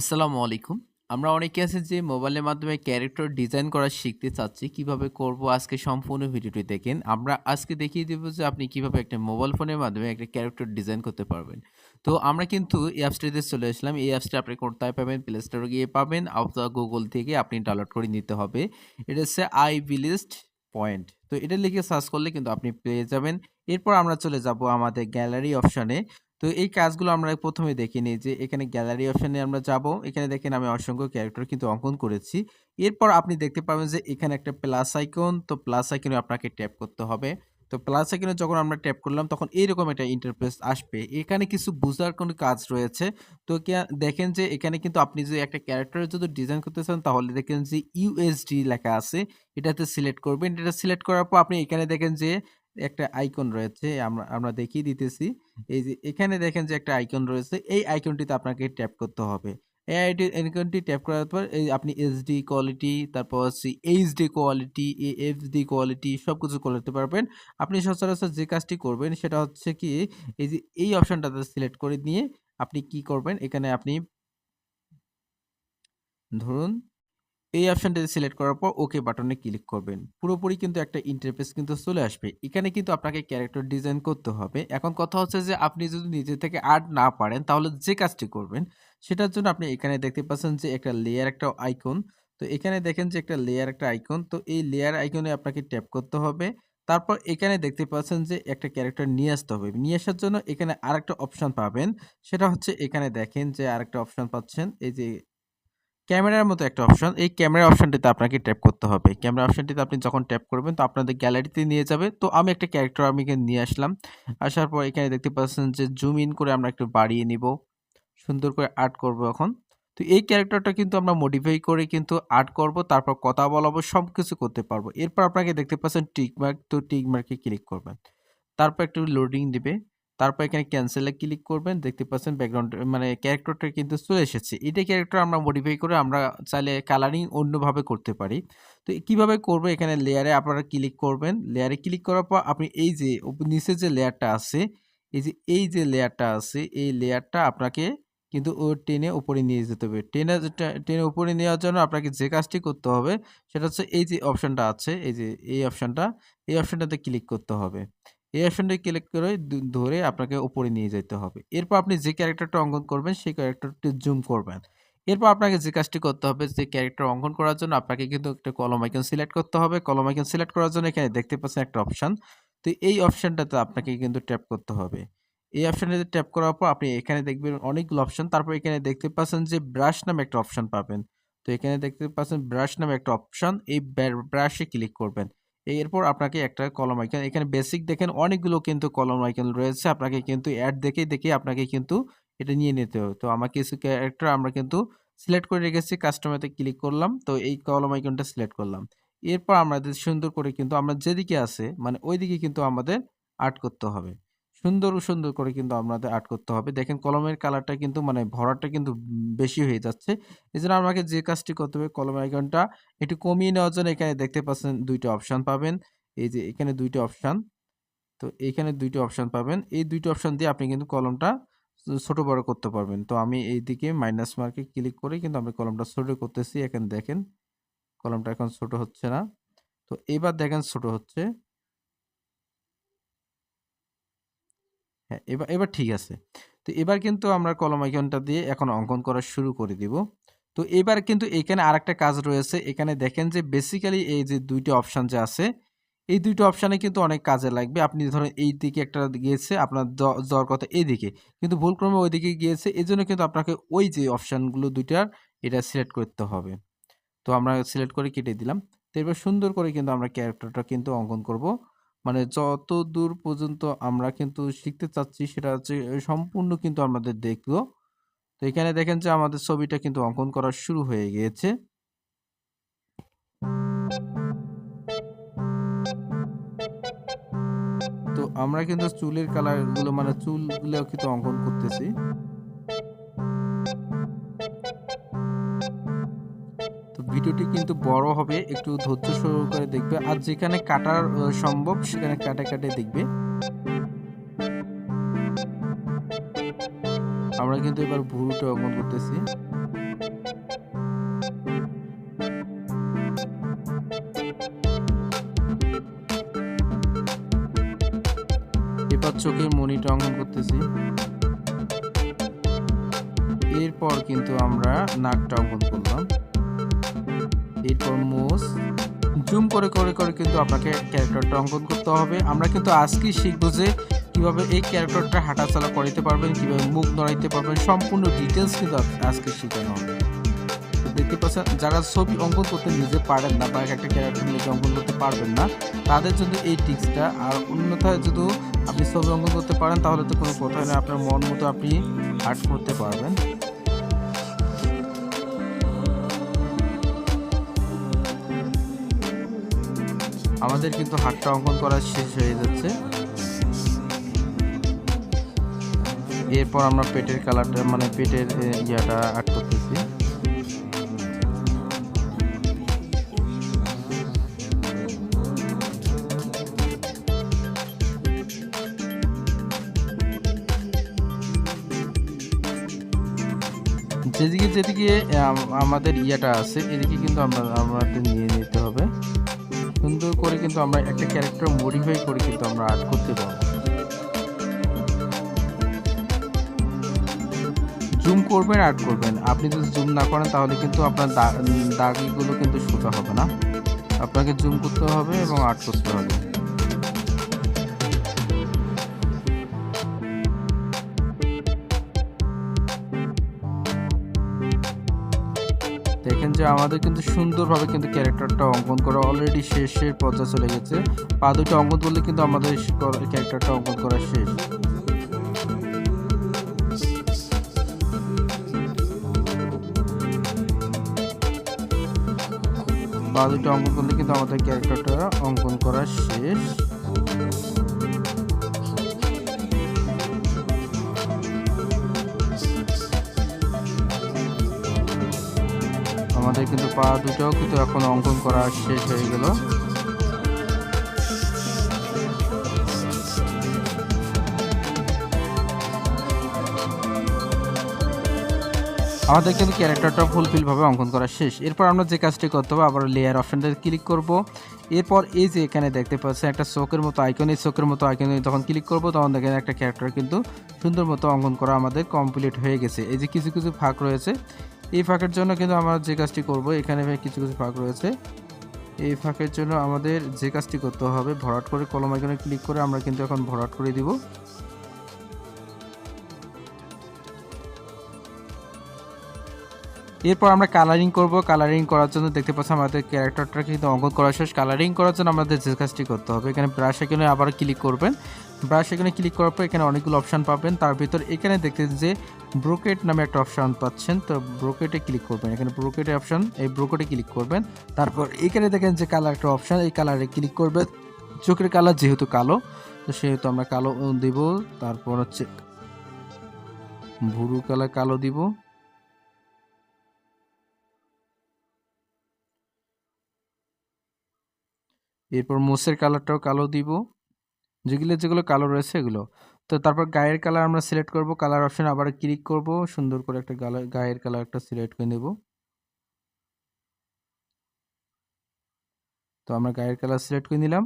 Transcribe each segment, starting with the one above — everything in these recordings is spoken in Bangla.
আসসালামু আলাইকুম। আমরা অনেকে আছে যে মোবাইলের মাধ্যমে ক্যারেক্টার ডিজাইন করা শিখতে চাচ্ছি। কীভাবে করব আজকে সম্পূর্ণ ভিডিওটি দেখেন। আমরা আজকে দেখিয়ে দেব যে আপনি কীভাবে একটা মোবাইল ফোনের মাধ্যমে একটা ক্যারেক্টার ডিজাইন করতে পারবেন। তো আমরা কিন্তু এই অ্যাপসটিতে চলে আসলাম। এই অ্যাপসটা আপনি কোথায় পাবেন? প্লে স্টোরে গিয়ে পাবেন অথবা গুগল থেকে আপনি ডাউনলোড করে নিতে হবে। এটা হচ্ছে আই বিলিস্ট পয়েন্ট। তো এটা লিখে সার্চ করলে কিন্তু আপনি পেয়ে যাবেন। এরপর আমরা চলে যাব আমাদের গ্যালারি অপশনে। তো এই কাজগুলো আমরা ১ম এ দেখে নিই যে এখানে গ্যালারি অপশনে আমরা যাব। এখানে দেখেন আমি অসংখ্য ক্যারেক্টার কিন্তু অঙ্কন করেছি। এরপর আপনি দেখতে পাবেন যে এখানে একটা প্লাস আইকন, তো প্লাস আইকনে আপনাকে ট্যাপ করতে হবে। তো প্লাস আইকনে যখন আমরা ট্যাপ করলাম তখন এইরকম একটা ইন্টারফেস আসবে। এখানে কিছু বুঝার কোনো কাজ রয়েছে। তো দেখেন যে এখানে কিন্তু আপনি যদি একটা ক্যারেক্টার যদি ডিজাইন করতে চান তাহলে দেখেন যে ইউএসডি লেখা আছে। এটাতে সিলেক্ট করবেন। এটা সিলেক্ট করার পর আপনি এখানে দেখেন যে একটা আইকন রয়েছে। আমরা আমরা দেখিয়ে দিতেছি। এই যে এখানে দেখেন যে একটা আইকন রয়েছে। এই আইকনটিতে আপনাকে ট্যাপ করতে হবে। এই আইটি আইকনটি ট্যাপ করার পর এই আপনি এইচডি কোয়ালিটি তারপর হচ্ছে এইচডি কোয়ালিটি, এফডি কোয়ালিটি সব কিছু করতে পারবেন। আপনি সচরাচর যে কাজটি করবেন সেটা হচ্ছে কি এই যে এই অপশনটাতে সিলেক্ট করে নিয়ে আপনি কি করবেন এখানে আপনি ধরুন এই অপশনটাতে সিলেক্ট করার পর ওকে বাটনে ক্লিক করবেন। পুরোপুরি কিন্তু একটা ইন্টারফেস কিন্তু চলে আসবে। এখানে কিন্তু আপনাকে ক্যারেক্টার ডিজাইন করতে হবে। এখন কথা হচ্ছে যে আপনি যদি নিজে থেকে আর্ট না পারেন, তাহলে যে কাজটি করবেন, সেটার জন্য আপনি এখানে দেখতে পাচ্ছেন যে একটা লেয়ার একটা আইকন। তো এখানে দেখেন যে একটা লেয়ার একটা আইকন। তো এই লেয়ার আইকনে আপনাকে ট্যাপ করতে হবে। তারপর এখানে দেখতে পাচ্ছেন যে একটা ক্যারেক্টার নিয়ে আসতে হবে। নিয়ে আসার জন্য এখানে আরেকটা অপশন পাবেন। সেটা হচ্ছে এখানে দেখেন যে আরেকটা অপশন পাচ্ছেন। এই যে ক্যামেরার মতো একটা অপশন। এই ক্যামেরা অপশনটিতে আপনাকে ট্যাপ করতে হবে। ক্যামেরা অপশনটিতে আপনি যখন ট্যাপ করবেন, তো আপনাদের গ্যালারিতে নিয়ে যাবে। তো আমি একটা ক্যারেক্টার আমি এখানে নিয়ে আসলাম। আসার পর এখানে দেখতে পাচ্ছেন যে জুম ইন করে আমরা একটু বাড়িয়ে নিব। সুন্দর করে আর্ট করব এখন। তো এই ক্যারেক্টারটা কিন্তু আমরা মডিফাই করে কিন্তু আর্ট করব। তারপর কথা বলাবো সব কিছু করতে পারব। এরপর আপনাকে দেখতে পাচ্ছেন টিকমার্ক তো টিক মার্কে ক্লিক করবেন। তারপর একটু লোডিং দিবে। তারপর এখানে ক্যান্সেলে ক্লিক করবেন। দেখতে পাচ্ছেন ব্যাকগ্রাউন্ড মানে ক্যারেক্টারটা কিন্তু চলে এসেছে। এটা ক্যারেক্টার আমরা মডিফাই করে আমরা চাইলে কালারিং অন্যভাবে করতে পারি। তো কীভাবে করব এখানে লেয়ারে আপনারা ক্লিক করবেন। লেয়ারে ক্লিক করার পর আপনি এই যে নিচে যে লেয়ারটা আছে, এই যে এই যে লেয়ারটা আছে এই লেয়ারটা আপনাকে কিন্তু ও টেনে উপরে নিয়ে যেতে হবে। টেনে টেনে উপরে নেওয়ার জন্য আপনাকে যে কাজটি করতে হবে সেটা হচ্ছে এই যে অপশানটা আছে, এই যে এই অপশানটা এই অপশনটাতে ক্লিক করতে হবে। এই অপশনটা ক্লিক করে ধরে আপনাকে উপরে নিয়ে যেতে হবে। এরপর আপনি যে ক্যারেক্টারটা অঙ্কন করবেন, সেই ক্যারেক্টারটি জুম করবেন। এরপর আপনাকে যে কাজটি করতে হবে, যে ক্যারেক্টার অঙ্কন করার জন্য আপনাকে কিন্তু একটা কলম আইকন সিলেক্ট করতে হবে। কলম আইকন সিলেক্ট করার জন্য এখানে দেখতে পাচ্ছেন একটা অপশন। তো এই অপশনটাতে আপনাকে কিন্তু ট্যাপ করতে হবে। এই অপশনটাতে ট্যাপ করার পর আপনি এখানে দেখবেন অনেকগুলো অপশন। তারপর এখানে দেখতে পাচ্ছেন যে ব্রাশ নামে একটা অপশন পাবেন। তো এখানে দেখতে পাচ্ছেন ব্রাশ নামে একটা অপশন। এই ব্রাশে ক্লিক করবেন। এরপর আপনাকে একটা কলম আইকন, এখানে বেসিক দেখেন অনেকগুলো কিন্তু কলম আইকন রয়েছে। আপনাকে কিন্তু অ্যাড দেখেই দেখে আপনাকে কিন্তু এটা নিয়ে নিতে হবে। তো আমার কিছু ক্যারেক্টার আমরা কিন্তু সিলেক্ট করে রেখেছি। কাস্টমারতে ক্লিক করলাম। তো এই কলম আইকনটা সিলেক্ট করলাম। এরপর আমাদের সুন্দর করে কিন্তু আমরা যেদিকে আছে মানে ওইদিকে কিন্তু আমাদের আর্ট করতে হবে। সুন্দর, সুন্দর করে কিন্তু আমাদের আর্ট করতে হবে। দেখেন কলমের কালারটা কিন্তু মানে ভরাটটা কিন্তু বেশি হয়ে যাচ্ছে। এজন্য আমাকে যে কাজটি করতে হবে কলম আইকনটা একটু কমিয়ে নেওয়ার জন্য এখানে দেখতে পাচ্ছেন ২ অপশান পাবেন। এই যে এখানে ২ অপশান তো এখানে ২ অপশান পাবেন। এই ২ অপশান দিয়ে আপনি কিন্তু কলমটা ছোট বড় করতে পারবেন। তো আমি এইদিকে মাইনাস মার্কে ক্লিক করে কিন্তু আমি কলমটা ছোট করতেছি। এখানে দেখেন কলমটা এখন ছোট হচ্ছে না। তো এবার দেখেন ছোট হচ্ছে। হ্যাঁ, এবার এবার ঠিক আছে। তো এবার কিন্তু আমরা কলম আইকনটা দিয়ে এখন অঙ্কন করা শুরু করে দিব। তো এবার কিন্তু এখানে আরেকটা কাজ রয়েছে। এখানে দেখেন যে বেসিক্যালি এই যে ২ অপশান যে আছে, এই ২ অপশানে কিন্তু অনেক কাজে লাগবে। আপনি ধরেন এই দিকে একটা গিয়েছে আপনার যাওয়ার কথা এদিকে। কিন্তু ভুলক্রমে ওই দিকে গিয়েছে। এই জন্য কিন্তু আপনাকে ওই যে অপশানগুলো দুইটার এটা সিলেক্ট করতে হবে। তো আমরা সিলেক্ট করে কেটে দিলাম। তো এবার সুন্দর করে কিন্তু আমরা ক্যারেক্টারটা কিন্তু অঙ্কন করব। মানে যতদূর পর্যন্ত আমরা কিন্তু শিখতে চাচ্ছি, সেটা হচ্ছে সম্পূর্ণ কিন্তু আমাদের দেখব। তো এখানে দেখেন যে আমাদের ছবিটা কিন্তু অঙ্কন করা শুরু হয়ে গিয়েছে। তো আমরা কিন্তু চুলের কালারগুলো মানে চুলগুলো কিন্তু অঙ্কন করতেছি। ভিডিওটি কিন্তু বড় হবে, একটু ধৈর্য সহকারে দেখবে। আর যেখানে কাটার সম্ভব, সেখানে কাটে কাটে দেখবে। আমরা কিন্তু এবার ভুরুটা অঙ্কন করতেছি। এবার চোখের মনিটা অঙ্কন করতেছি। এরপর কিন্তু আমরা নাকটা অঙ্কন করলাম। এরপর মোষ জুম করে করে করে কিন্তু আপনাকে ক্যারেক্টারটা অঙ্কন করতে হবে। আমরা কিন্তু আজকেই শিখব যে কীভাবে এই ক্যারেক্টারটা হাঁটাচলা করাইতে পারবেন, কীভাবে মুখ নড়াইতে পারবেন, সম্পূর্ণ ডিটেলস কিন্তু আজকে শেখানো হবে। দেখতে পাচ্ছেন, যারা ছবি অঙ্কন করতে নিজে পারেন না বা একটা ক্যারেক্টার নিজে অঙ্কন করতে পারবেন না, তাদের জন্য এই টিক্সটা আর অন্যথায় যদি আপনি ছবি অঙ্কন করতে পারেন, তাহলে তো কোনো কথাই না, আপনার মন মতো আপনি আর্ট করতে পারবেন। আমাদের কিন্তু হাতটা অঙ্কন করা শেষ হয়ে যাচ্ছে। এরপর আমরা পেটের কালারটা মানে পেটের ইয়াটা আর্ট করতেছি। যেদিকে যেদিকে আমাদের ইয়াটা আছে, এদিকে কিন্তু আমরা, আমাদের নিয়ে কিন্তু আমরা একটা ক্যারেক্টার মডিফাই করে কিন্তু আমরা আর্ট করতে পারব জুম করবেন আর্ট করবেন। আপনি যদি জুম না করেন, তাহলে কিন্তু আপনার দাগিগুলো কিন্তু সোজা হবে না। আপনাকে জুম করতে হবে এবং আর্ট করতে হবে। দেখেন যে আমাদের কিন্তু সুন্দরভাবে কিন্তু ক্যারেক্টারটা অঙ্কন করা অলরেডি শেষের পর্যায়ে চলে গেছে। পা দুটো অঙ্কন করলে কিন্তু আমাদের ক্যারেক্টারটা অঙ্কন করা শেষ। পা দুটো অঙ্কন করলে কিন্তু আমাদের ক্যারেক্টারটা অঙ্কন করা শেষ। আমাদের কিন্তু পা দুটোও কিন্তু এখন অঙ্কন করা শেষ হয়ে গেল। আমাদের কিন্তু ক্যারেক্টারটা ফুলফিল ভাবে অঙ্কন করা শেষ। এরপর আমরা যে কাজটি করতে হবে, আবার লেয়ার অপশনটা ক্লিক করব। এরপর এই যে এখানে দেখতে পাচ্ছেন, একটা চোখের মতো আইকন এই চোখের মতো আইকনে যখন ক্লিক করব, তখন দেখেন একটা ক্যারেক্টার কিন্তু সুন্দর মতো অঙ্কন করা আমাদের কমপ্লিট হয়ে গেছে। এই যে কিছু কিছু ফাঁক রয়েছে এই ফাঁকের জন্য কিন্তু আমরা যে কাজটি করব, এখানে কিছু কিছু ফাঁক রয়েছে। এই ফাঁকের জন্য আমাদের যে কাজটি করতে হবে, ভরাট করে কলম আইকনে ক্লিক করে আমরা কিন্তু এখন ভরাট করে দিব। এরপর আমরা কালারিং করব। কালারিং করার জন্য দেখতে পাচ্ছি আমাদের ক্যারেক্টারটা কিন্তু অঙ্কন করা শেষ। কালারিং করার জন্য আমাদের যে কাজটি করতে হবে, এখানে ব্রাশ এখানে আবার ক্লিক করবেন। ব্রাশ এখানে ক্লিক করার পর এখানে অনেকগুলো অপশান পাবেন। তার ভিতর এখানে দেখতে যে ব্রোকেট নামে একটা অপশান পাচ্ছেন। তো ব্রোকেটে ক্লিক করবেন। এখানে ব্রোকেটে অপশান এই ব্রোকেটে ক্লিক করবেন। তারপর এখানে দেখেন যে কালার একটা অপশান এই কালারে ক্লিক করবেন। চোখের কালার যেহেতু কালো, তো সেহেতু আমরা কালো দিব। তারপর হচ্ছে ভুরু কালার কালো দিব। এরপর মোষের কালারটাও কালো দিব। যেগুলো যেগুলো কালো রয়েছে এগুলো। তো তারপর গায়ের কালার আমরা সিলেক্ট করব কালার অপশন আবার ক্লিক করব, সুন্দর করে একটা গায়ের কালার একটা সিলেক্ট করে নেব। তো আমরা গায়ের কালার সিলেক্ট করে নিলাম।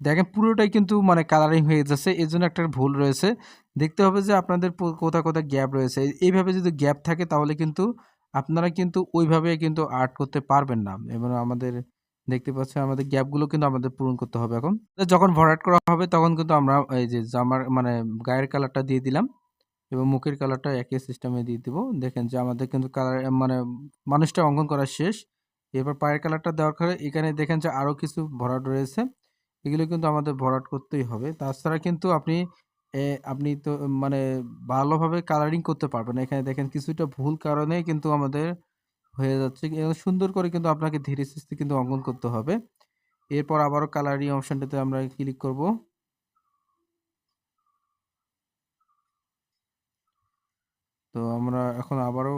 দেখেন পুরোটাই কিন্তু মানে কালারিং হয়ে যাচ্ছে, এর জন্য একটা ভুল রয়েছে। দেখতে হবে যে আপনাদের কোথায় কোথায় গ্যাপ রয়েছে। এইভাবে যদি গ্যাপ থাকে তাহলে কিন্তু আপনারা কিন্তু ওইভাবে কিন্তু আর্ট করতে পারবেন না। এবং আমাদের দেখতে পাচ্ছেন আমাদের গ্যাপগুলো কিন্তু আমাদের পূরণ করতে হবে এখন। যখন ভরাট করা হবে, তখন কিন্তু আমরা এই যে জামার মানে গায়ের কালারটা দিয়ে দিলাম এবং মুখের কালারটা একই সিস্টেমে দিয়ে দিব। দেখেন যে আমাদের কিন্তু কালার মানে মানুষটা অঙ্কন করা শেষ। এরপর পায়ের কালারটা দেওয়ার পরে এখানে দেখেন যে আরও কিছু ভরাট রয়েছে। এগুলো কিন্তু আমাদের ভরাট করতেই হবে। তাছাড়া কিন্তু আপনি আপনি তো মানে ভালোভাবে কালারিং করতে পারবেন। এখানে দেখেন কিছুটা ভুল কারণে কিন্তু আমাদের হয়ে যাচ্ছে সুন্দর করে কিন্তু আপনাকে ধীরে সুস্থে কিন্তু অঙ্কন করতে হবে। এরপর আবারও কালারিং অপশনটাতে আমরা ক্লিক করব। তো আমরা এখন আবারও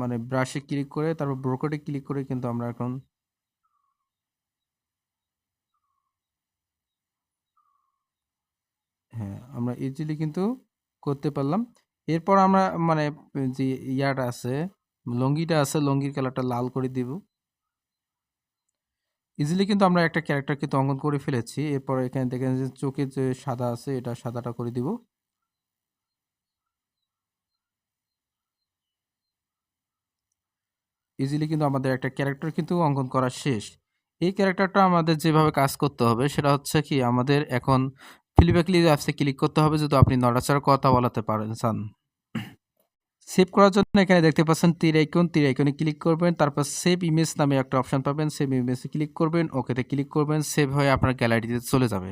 মানে ব্রাশে ক্লিক করে, তারপর ব্রোকেটে ক্লিক করে কিন্তু আমরা এখন হ্যাঁ আমরা ইজিলি কিন্তু করতে পারলাম। এরপর আমরা মানে যে ইয়াটা আছে লঙ্গিটা আছে, লঙ্গির কালারটা লাল করে দিব ইজিলি কিন্তু আমরা একটা ক্যারেক্টার কিন্তু অঙ্কন করে ফেলেছি। এরপর এখানে দেখেন যে চোখে যে সাদা আছে, এটা সাদাটা করে দিব। ইজিলি কিন্তু আমাদের একটা ক্যারেক্টার কিন্তু অঙ্কন করা শেষ। এই ক্যারেক্টারটা আমাদের যেভাবে কাজ করতে হবে, সেটা হচ্ছে কি, আমাদের এখন ফিলিব্যাকলি অ্যাপসে ক্লিক করতে হবে যদি আপনি নড়াচড়া কথা বলাতে পারেন চান। সেভ করার জন্য এখানে দেখতে পাচ্ছেন তীর আইকন, তীর আইকনে ক্লিক করবেন। তারপর সেভ ইমেজ নামে একটা অপশান পাবেন। সেভ ইমেজে ক্লিক করবেন, ওকেতে ক্লিক করবেন। সেভ হয়ে আপনার গ্যালারিতে চলে যাবে।